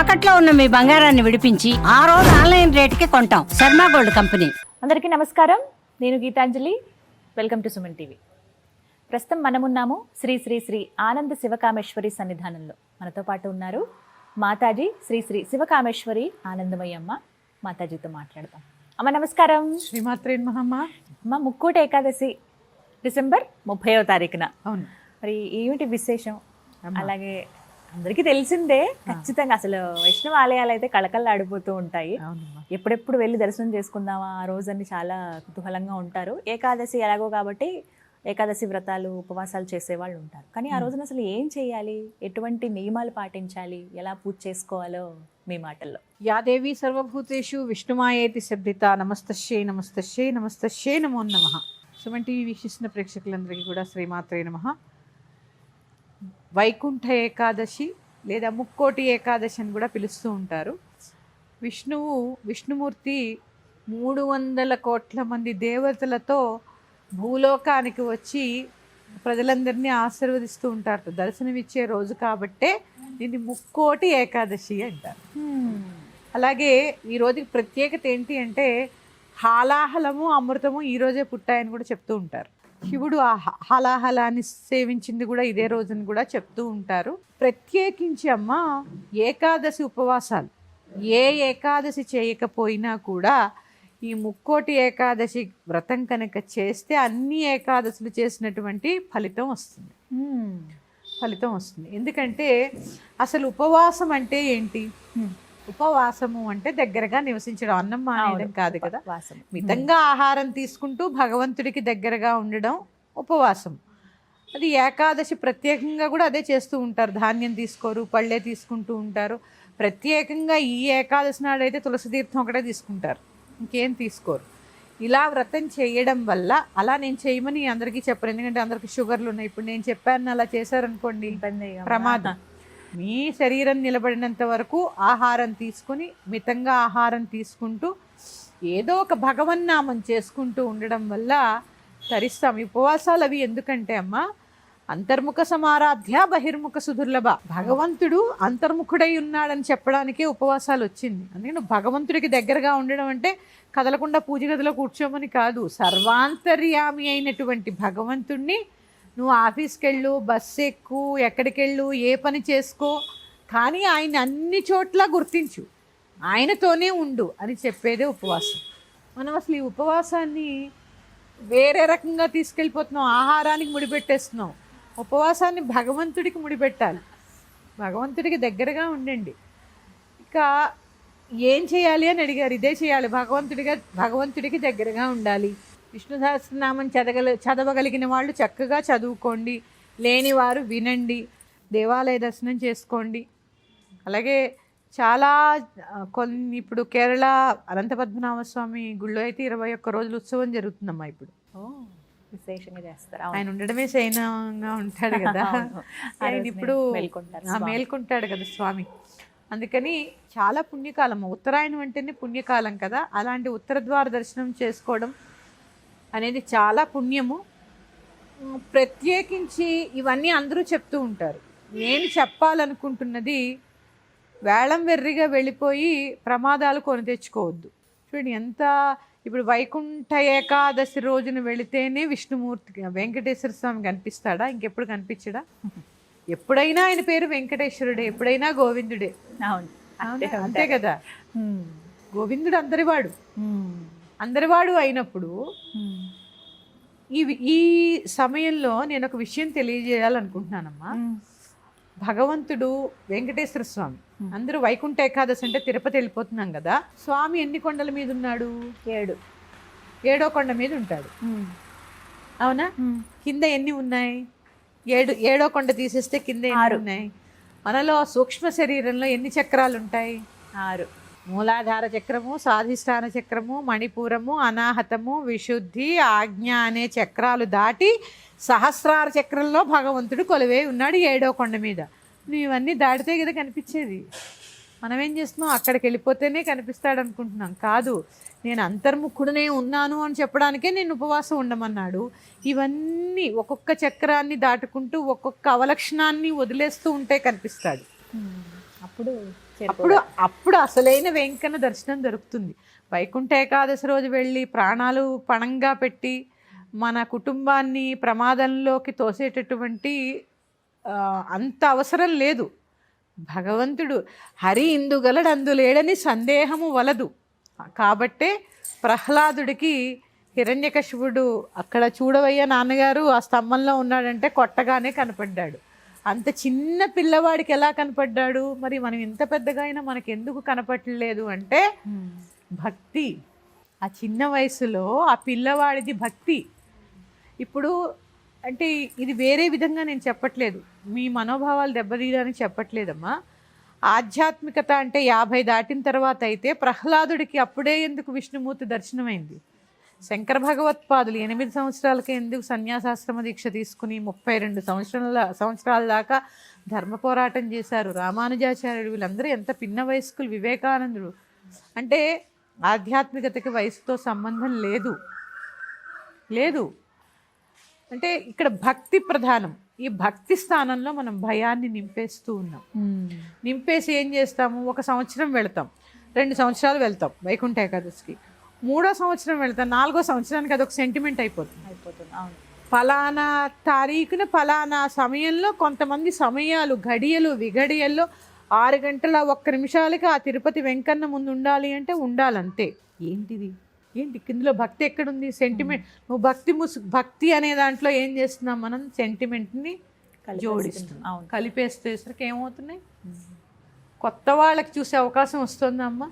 తాకట్లో ఉన్న మీ బంగారాన్ని విడిపించి ఆ రోజు ఆన్లైన్ రేటుకి కొంటాం. Sharma gold company. అందరికీ నమస్కారం. నేను Geetanjali. Welcome to Suman TV. ప్రస్తుతం మనమున్నాము శ్రీ శ్రీ శ్రీ ఆనంద శివకామేశ్వరి సన్నిధానంలో. మనతో పాటు ఉన్నారు మాతాజీ శ్రీ శ్రీ శివకామేశ్వరి ఆనందమయ్య అమ్మ మాతాజీతో మాట్లాడదాం. అమ్మ నమస్కారం. శ్రీమాత్రే మహమ్మ అమ్మ. ముక్కోటి ఏకాదశి డిసెంబర్ ముప్పైవ తారీఖున. అవును. మరి ఏమిటి విశేషం? అలాగే అందరికీ తెలిసిందే ఖచ్చితంగా. అసలు వైష్ణవ ఆలయాలు అయితే కళకళలాడిపోతూ ఉంటాయి. ఎప్పుడెప్పుడు వెళ్ళి దర్శనం చేసుకుందామా? ఆ రోజని చాలా కుతూహలంగా ఉంటారు. ఏకాదశి ఎలాగో కాబట్టి ఏకాదశి వ్రతాలు ఉపవాసాలు చేసేవాళ్ళు ఉంటారు. కానీ ఆ రోజున అసలు ఏం చేయాలి? ఎటువంటి నియమాలు పాటించాలి? ఎలా పూజ చేసుకోవాలో మీ మాటల్లో. యా దేవి సర్వభూతేషు విష్ణుమాయేతి శబ్దిత నమస్తశ్యే నమస్తశ్యే నమస్తశ్యే నమో నమ. సుమన్ టీవీ వీక్షిస్తున్న ప్రేక్షకులందరికీ కూడా శ్రీమాత్రే నమ. వైకుంఠ ఏకాదశి లేదా ముక్కోటి ఏకాదశి అని కూడా పిలుస్తూ ఉంటారు. విష్ణువు విష్ణుమూర్తి మూడు వందల కోట్ల మంది దేవతలతో భూలోకానికి వచ్చి ప్రజలందరినీ ఆశీర్వదిస్తూ ఉంటారు. దర్శనమిచ్చే రోజు కాబట్టే దీన్ని ముక్కోటి ఏకాదశి అంటారు. అలాగే ఈ రోజుకి ప్రత్యేకత ఏంటి అంటే హాలాహలము అమృతము ఈ రోజే పుట్టాయని కూడా చెప్తూ ఉంటారు. శివుడు ఆ హాలాహలాన్ని సేవించింది కూడా ఇదే రోజుని కూడా చెప్తూ ఉంటారు. ప్రత్యేకించి అమ్మ ఏకాదశి ఉపవాసాలు. ఏ ఏకాదశి చేయకపోయినా కూడా ఈ ముక్కోటి ఏకాదశి వ్రతం కనుక చేస్తే అన్ని ఏకాదశులు చేసినటువంటి ఫలితం వస్తుంది. ఫలితం వస్తుంది. ఎందుకంటే అసలు ఉపవాసం అంటే ఏంటి? ఉపవాసము అంటే దగ్గరగా నివసించడం అన్నం మానేయడం కాదు కదా. మితంగా ఆహారం తీసుకుంటూ భగవంతుడికి దగ్గరగా ఉండడం ఉపవాసం అది ఏకాదశి ప్రత్యేకంగా కూడా అదే చేస్తూ ఉంటారు. ధాన్యం తీసుకోరు పళ్ళే తీసుకుంటూ ఉంటారు. ప్రత్యేకంగా ఈ ఏకాదశి నాడైతే తులసి తీర్థం ఒకటే తీసుకుంటారు. ఇంకేం తీసుకోరు. ఇలా వ్రతం చేయడం వల్ల అలా నేను చేయమని అందరికీ చెప్పను ఎందుకంటే అందరికి షుగర్లు ఉన్నాయి. ఇప్పుడు నేను చెప్పాను అలా చేశారనుకోండి ప్రమాదం. మీ శరీరం నిలబడినంత వరకు ఆహారం తీసుకుని మితంగా ఆహారం తీసుకుంటూ ఏదో ఒక భగవన్నామం చేసుకుంటూ ఉండడం వల్ల తరిస్తాం. ఈ ఉపవాసాలు అవి ఎందుకంటే అమ్మా అంతర్ముఖ సమారాధ్య బహిర్ముఖ సుదుర్లభ. భగవంతుడు అంతర్ముఖుడై ఉన్నాడని చెప్పడానికే ఉపవాసాలు వచ్చింది. అందుకని భగవంతుడికి దగ్గరగా ఉండడం అంటే కదలకుండా పూజ గదిలో కూర్చోమని కాదు సర్వాంతర్యామి అయినటువంటి భగవంతుణ్ణి నువ్వు ఆఫీస్కి వెళ్ళు బస్సు ఎక్కు ఎక్కడికి వెళ్ళు ఏ పని చేసుకో. కానీ ఆయన అన్ని చోట్ల గుర్తించు. ఆయనతోనే ఉండు అని చెప్పేదే ఉపవాసం. మనం అసలు ఈ ఉపవాసాన్ని వేరే రకంగా తీసుకెళ్ళిపోతున్నాం. ఆహారానికి ముడిపెట్టేస్తున్నాం. ఉపవాసాన్ని భగవంతుడికి ముడిపెట్టాలి. భగవంతుడికి దగ్గరగా ఉండండి. ఇక ఏం చేయాలి అని అడిగారు. ఇదే చేయాలి. భగవంతుడిగా భగవంతుడికి దగ్గరగా ఉండాలి. విష్ణు సహస్రనామం చదవగల చదవగలిగిన వాళ్ళు చక్కగా చదువుకోండి. లేనివారు వినండి. దేవాలయ దర్శనం చేసుకోండి. అలాగే చాలా కొన్ని ఇప్పుడు కేరళ అనంత పద్మనాభ స్వామి గుళ్ళో అయితే ఇరవై ఒక్క రోజులు ఉత్సవం జరుగుతుందమ్మా ఇప్పుడు. విశేషంగా చేస్తారు? ఆయన ఉండడమే శయనంగా ఉంటాడు కదా. ఆయన ఇప్పుడు మేల్కొంటాడు కదా స్వామి. అందుకని చాలా పుణ్యకాలం ఉత్తరాయణం అంటేనే పుణ్యకాలం కదా. అలాంటి ఉత్తర ద్వార దర్శనం చేసుకోవడం అనేది చాలా పుణ్యము. ప్రత్యేకించి ఇవన్నీ అందరూ చెప్తూ ఉంటారు. నేను చెప్పాలనుకుంటున్నది వేళం వెర్రిగా వెళ్ళిపోయి ప్రమాదాలు కొని తెచ్చుకోవద్దు. చూడండి ఎంత ఇప్పుడు వైకుంఠ ఏకాదశి రోజున వెళితేనే విష్ణుమూర్తి వెంకటేశ్వర స్వామి కనిపిస్తాడా? ఇంకెప్పుడు కనిపించడా? ఎప్పుడైనా ఆయన పేరు వెంకటేశ్వరుడే ఎప్పుడైనా గోవిందుడే. అవును? అంతే కదా. గోవిందుడు అందరివాడు. అందరివాడు అయినప్పుడు. ఈ ఈ సమయంలో నేను ఒక విషయం తెలియజేయాలనుకుంటున్నానమ్మా. భగవంతుడు వెంకటేశ్వర స్వామి. అందరూ వైకుంఠ ఏకాదశి అంటే తిరుపతి వెళ్ళిపోతున్నాం కదా స్వామి ఎన్ని కొండల మీద ఉన్నాడు? ఏడు. ఏడో కొండ మీద ఉంటాడు. అవునా. కింద ఎన్ని ఉన్నాయి? ఏడు ఏడో కొండ తీసేస్తే కింద ఎన్ని ఆరు. ఉన్నాయి? మనలో సూక్ష్మ శరీరంలో ఎన్ని చక్రాలు ఉంటాయి? ఆరు. మూలాధార చక్రము స్వాధిష్టాన చక్రము మణిపూరము అనాహతము విశుద్ధి ఆజ్ఞ అనే చక్రాలు దాటి సహస్రార చక్రంలో భగవంతుడు కొలువై ఉన్నాడు ఏడో కొండ మీద. నువ్వు ఇవన్నీ దాటితే కదా కనిపించేది. మనం ఏం చేస్తున్నాం? అక్కడికి వెళ్ళిపోతేనే కనిపిస్తాడు అనుకుంటున్నాం కాదు నేను అంతర్ముఖుడనే ఉన్నాను అని చెప్పడానికే నేను ఉపవాసం ఉండమన్నాడు. ఇవన్నీ ఒక్కొక్క చక్రాన్ని దాటుకుంటూ ఒక్కొక్క అవలక్షణాన్ని వదిలేస్తూ ఉంటే కనిపిస్తాడు. అప్పుడు అప్పుడు అప్పుడు అసలైన వెంకన్న దర్శనం దొరుకుతుంది. వైకుంఠ ఏకాదశి రోజు వెళ్ళి ప్రాణాలు పణంగా పెట్టి మన కుటుంబాన్ని ప్రమాదంలోకి తోసేటటువంటి అంత అవసరం లేదు. భగవంతుడు హరి ఇందుగలడు అందులేడని సందేహము వలదు. కాబట్టే ప్రహ్లాదుడికి హిరణ్యకశిపుడు అక్కడ చూడవయ్య నాన్నగారు ఆ స్తంభంలో ఉన్నాడంటే కొట్టగానే కనపడ్డాడు. అంత చిన్న పిల్లవాడికి ఎలా కనపడ్డాడు? మరి మనం ఇంత పెద్దగా అయినా మనకి ఎందుకు కనపడలేదు అంటే భక్తి. ఆ చిన్న వయసులో ఆ పిల్లవాడిది భక్తి. ఇప్పుడు అంటే ఇది వేరే విధంగా నేను చెప్పట్లేదు. మీ మనోభావాలు దెబ్బతీయడానికి చెప్పట్లేదమ్మా. ఆధ్యాత్మికత అంటే యాభై దాటిన తర్వాత అయితే ప్రహ్లాదుడికి అప్పుడే ఎందుకు విష్ణుమూర్తి దర్శనమైంది? శంకర భగవత్పాదులు ఎనిమిది సంవత్సరాలకే ఎందుకు సన్యాసాశ్రమ దీక్ష తీసుకుని ముప్పై రెండు సంవత్సరాల సంవత్సరాల దాకా ధర్మ పోరాటం చేశారు? రామానుజాచార్యుడు వీళ్ళందరూ ఎంత పిన్న వయస్కులు? వివేకానందుడు. అంటే ఆధ్యాత్మికతకి వయసుతో సంబంధం లేదు. లేదు. అంటే ఇక్కడ భక్తి ప్రధానం. ఈ భక్తి స్థానంలో మనం భయాన్ని నింపేస్తూ ఉన్నాం. నింపేసి ఏం చేస్తాము? ఒక సంవత్సరం వెళ్తాం. రెండు సంవత్సరాలు వెళ్తాం వైకుంఠ ఏకాదశికి. మూడో సంవత్సరం వెళ్తాం నాలుగో సంవత్సరానికి అదొక సెంటిమెంట్ అయిపోతుంది. అయిపోతుంది. అవును. ఫలానా తారీఖున ఫలానా సమయంలో కొంతమంది సమయాలు గడియలు విగడియల్లో ఆరు గంటల ఒక్క నిమిషాలకి ఆ తిరుపతి వెంకన్న ముందు ఉండాలి అంటే ఉండాలంతే. ఏంటిది? ఏంటి? ఇందులో భక్తి ఎక్కడుంది? సెంటిమెంట్ నువ్వు భక్తి ముసు భక్తి అనే దాంట్లో ఏం చేస్తున్నాం మనం సెంటిమెంట్ని జోడిస్తున్నాం. అవును. కలిపేసేసరికి ఏమవుతున్నాయి? కొత్త వాళ్ళకి చూసే అవకాశం వస్తుందమ్మా?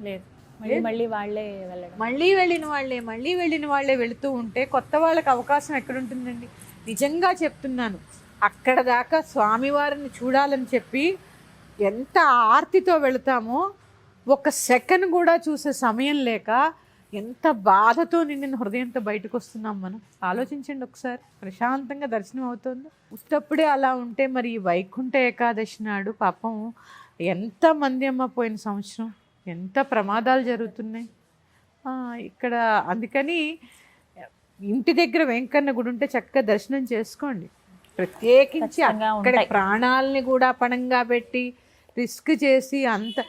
లేదు. మళ్ళీ వాళ్ళే వెళ్ళడం. మళ్ళీ వెళ్ళిన వాళ్ళే మళ్ళీ వెళ్ళిన వాళ్ళే వెళుతూ ఉంటే కొత్త వాళ్ళకి అవకాశం ఎక్కడుంటుందండి? నిజంగా చెప్తున్నాను. అక్కడ దాకా స్వామివారిని చూడాలని చెప్పి ఎంత ఆర్తితో వెళతామో ఒక సెకండ్ కూడా చూసే సమయం లేక ఎంత బాధతో నిండిన హృదయంతో బయటకు వస్తున్నాం మనం. ఆలోచించండి ఒకసారి. ప్రశాంతంగా దర్శనం అవుతుంది. ఉత్తప్పుడే అలా ఉంటే మరి వైకుంఠ ఏకాదశి నాడు పాపం ఎంత మంది అమ్మ పోయిన సంవత్సరం? ఎంత ప్రమాదాలు జరుగుతున్నాయి. ఇక్కడ అందుకని ఇంటి దగ్గర వెంకన్న గుడి ఉంటే చక్కగా దర్శనం చేసుకోండి. ప్రత్యేకించి అక్కడ. ప్రాణాలని కూడా పణంగా పెట్టి రిస్క్ చేసి అంత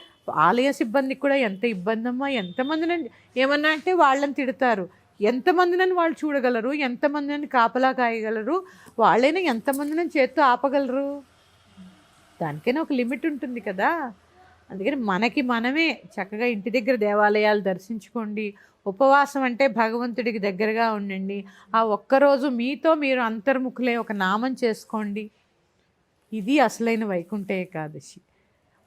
ఆలయ సిబ్బందికి కూడా ఎంత ఇబ్బంది అమ్మా ఎంతమందిని ఏమన్నా అంటే వాళ్ళని తిడతారు. ఎంతమందినని వాళ్ళు చూడగలరు ఎంతమందిని కాపలా కాయగలరు వాళ్ళైనా ఎంతమందిని చేత్తో ఆపగలరు? దానికైనా ఒక లిమిట్ ఉంటుంది కదా. అందుకని మనకి మనమే చక్కగా ఇంటి దగ్గర దేవాలయాలు దర్శించుకోండి. ఉపవాసం అంటే భగవంతుడికి దగ్గరగా ఉండండి. ఆ ఒక్కరోజు మీతో మీరు అంతర్ముఖులే ఒక నామం చేసుకోండి. ఇది అసలైన వైకుంఠ ఏకాదశి.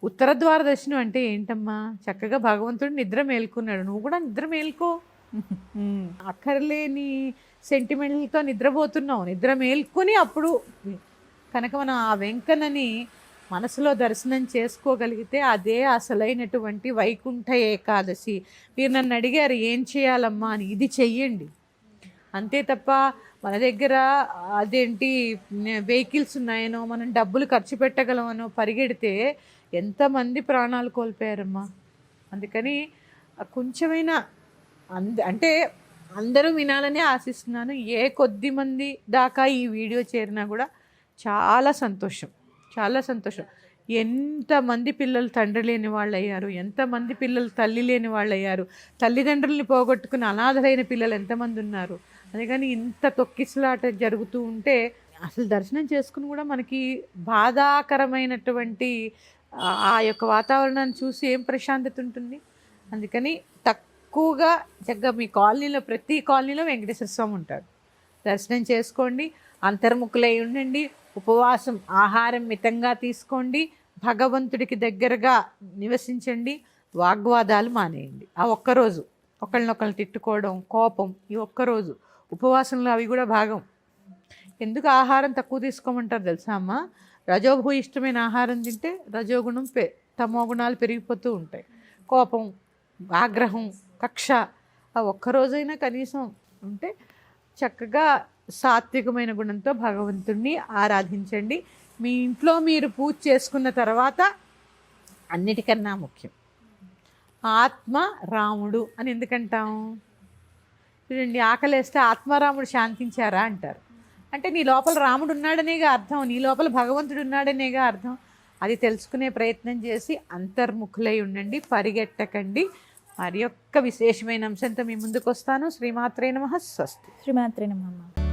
ఉత్తర ద్వార దర్శనం అంటే ఏంటమ్మా? చక్కగా భగవంతుడు నిద్ర మేల్కున్నాడు. నువ్వు కూడా నిద్ర మేల్కో. అక్కర్లేని సెంటిమెంట్లతో నిద్రపోతున్నావు. నిద్ర మేల్కొని అప్పుడు కనుక మనం ఆ వెంకన్నని మనసులో దర్శనం చేసుకోగలిగితే అదే అసలైనటువంటి వైకుంఠ ఏకాదశి. మీరు నన్ను అడిగారు ఏం చేయాలమ్మా? అని. ఇది చెయ్యండి. అంతే తప్ప మన దగ్గర అదేంటి వెహికల్స్ ఉన్నాయనో మనం డబ్బులు ఖర్చు పెట్టగలమనో పరిగెడితే ఎంతమంది ప్రాణాలు కోల్పోయారమ్మా. అందుకని కొంచెమైనా అంద అంటే అందరూ వినాలని ఆశిస్తున్నాను. ఏ కొద్ది మంది దాకా ఈ వీడియో చేరినా కూడా చాలా సంతోషం. చాలా సంతోషం. ఎంతమంది పిల్లలు తండ్రి లేని వాళ్ళు అయ్యారు ఎంతమంది పిల్లలు తల్లి లేని వాళ్ళు అయ్యారు తల్లిదండ్రుల్ని పోగొట్టుకుని అనాథలైన పిల్లలు ఎంతమంది ఉన్నారు? అందుకని ఇంత తొక్కిసలాట జరుగుతూ ఉంటే అసలు దర్శనం చేసుకుని కూడా మనకి బాధాకరమైనటువంటి ఆ- యొక్క వాతావరణాన్ని చూసి ఏం ప్రశాంతత ఉంటుంది? అందుకని తక్కువగా చక్కగా మీ కాలనీలో ప్రతి కాలనీలో వెంకటేశ్వర స్వామి ఉంటాడు. దర్శనం చేసుకోండి అంతర్ముఖులై ఉండండి. ఉపవాసం ఆహారం మితంగా తీసుకోండి భగవంతుడికి దగ్గరగా నివసించండి వాగ్వాదాలు మానేయండి. ఆ ఒక్కరోజు ఒకళ్ళనొకళ్ళు తిట్టుకోవడం కోపం ఈ ఒక్కరోజు ఉపవాసంలో అవి కూడా భాగం. ఎందుకు ఆహారం తక్కువ తీసుకోమంటారు తెలుసా అమ్మ? రజోభూ ఇష్టమైన ఆహారం తింటే రజోగుణం పె తమో గుణాలు పెరిగిపోతూ ఉంటాయి. కోపం ఆగ్రహం కక్ష ఆ ఒక్కరోజైనా కనీసం ఉంటే చక్కగా సాత్వికమైన గుణంతో భగవంతుణ్ణి ఆరాధించండి. మీ ఇంట్లో మీరు పూజ చేసుకున్న తర్వాత అన్నిటికన్నా ముఖ్యం. ఆత్మ రాముడు అని ఎందుకంటాం? చూడండి ఆకలేస్తే ఆత్మారాముడు శాంతించారా అంటారు. అంటే నీ లోపల రాముడు ఉన్నాడనేగా అర్థం నీ లోపల భగవంతుడు ఉన్నాడనేగా అర్థం. అది తెలుసుకునే ప్రయత్నం చేసి అంతర్ముఖులై ఉండండి పరిగెట్టకండి. మరి యొక్క విశేషమైన అంశంతో మీ ముందుకు వస్తాను శ్రీమాత్రే నమ. స్వస్తి. శ్రీమాత్రే నమ్మ